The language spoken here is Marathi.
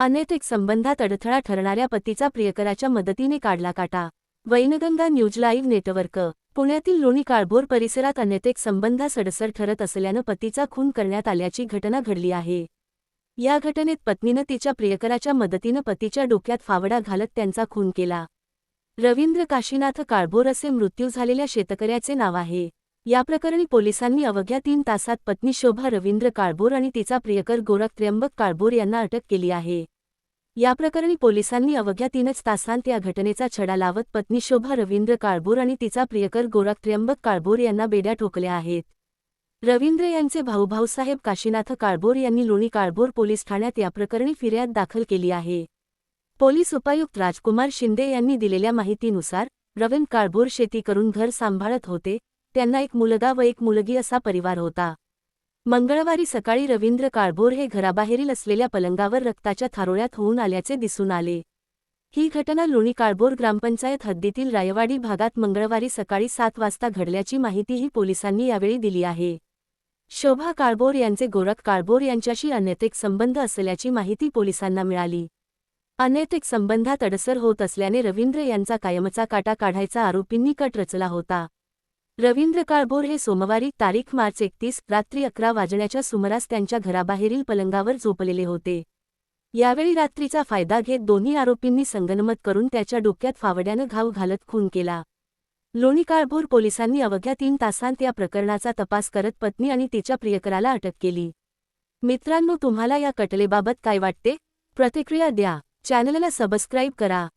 अनैतिक संबंधात अडथळा ठरणाऱ्या पतीचा प्रियकराच्या मदतीने काढला काटा. वैनगंगा न्यूज लाईव्ह नेटवर्क पुण्यातील लोणी काळभोर परिसरात अनैतिक संबंधा सडसर ठरत असल्यानं पतीचा खून करण्यात आल्याची घटना घडली आहे. या घटनेत पत्नीनं तिच्या प्रियकराच्या मदतीनं पतीच्या डोक्यात फावडा घालत त्यांचा खून केला. रवींद्र काशीनाथ काळभोर असे मृत्यू झालेल्या शेतकऱ्याचे नाव आहे. या प्रकरणी पोलिसांनी अवघ्या तीन तासात पत्नी शोभा रवींद्र काळभोर आणि तिचा प्रियकर गोरख त्र्यंबक काळभोर यांना अटक केली आहे. या प्रकरणी पोलिसांनी अवघ्या तीनच तासांत या घटनेचा छडा लावत पत्नी शोभा रवींद्र काळभोर आणि तिचा प्रियकर गोरख त्र्यंबक काळभोर यांना बेड्या ठोकल्या आहेत. रवींद्र यांचे भाऊ भाऊसाहेब काशीनाथ काळभोर यांनी लोणी काळभोर पोलीस ठाण्यात या प्रकरणी फिर्याद दाखल केली आहे. पोलीस उपायुक्त राजकुमार शिंदे यांनी दिलेल्या माहितीनुसार रवींद्र काळभोर शेती करून घर सांभाळत होते त्यांना एक मुलगा व एक मुलगी असा परिवार होता. मंगळवारी सकाळी रवींद्र काळभोर हे घराबाहेरील असलेल्या पलंगावर रक्ताच्या थारोळ्यात होऊन आल्याचे दिसून आले. ही घटना लोणी काळभोर ग्रामपंचायत हद्दीतील रायवाडी भागात मंगळवारी सकाळी सात वाजता घडल्याची माहितीही पोलिसांनी यावेळी दिली आहे. शोभा काळभोर यांचे गोरख काळभोर यांच्याशी अनैतिक संबंध असल्याची माहिती पोलिसांना मिळाली. अनैतिक संबंधात अडसर होत असल्याने रवींद्र यांचा कायमचा काटा काढायचा आरोपींनी कट रचला होता. रवींद्र काळभोर हे सोमवारी तारीख मार्च एकतीस रात्री अकरा वाजण्याच्या सुमारास त्यांच्या घराबाहेरील पलंगावर झोपलेले होते. यावेळी रात्रीचा फायदा घेत दोन्ही आरोपींनी संगनमत करून त्याच्या डोक्यात फावड्यानं घाव घालत खून केला. लोणी काळभोर पोलिसांनी अवघ्या तीन तासांत या प्रकरणाचा तपास करत पत्नी आणि तिच्या प्रियकराला अटक केली. मित्रांनो तुम्हाला या कटलेबाबत काय वाटते? प्रतिक्रिया द्या. चॅनलला सबस्क्राईब करा.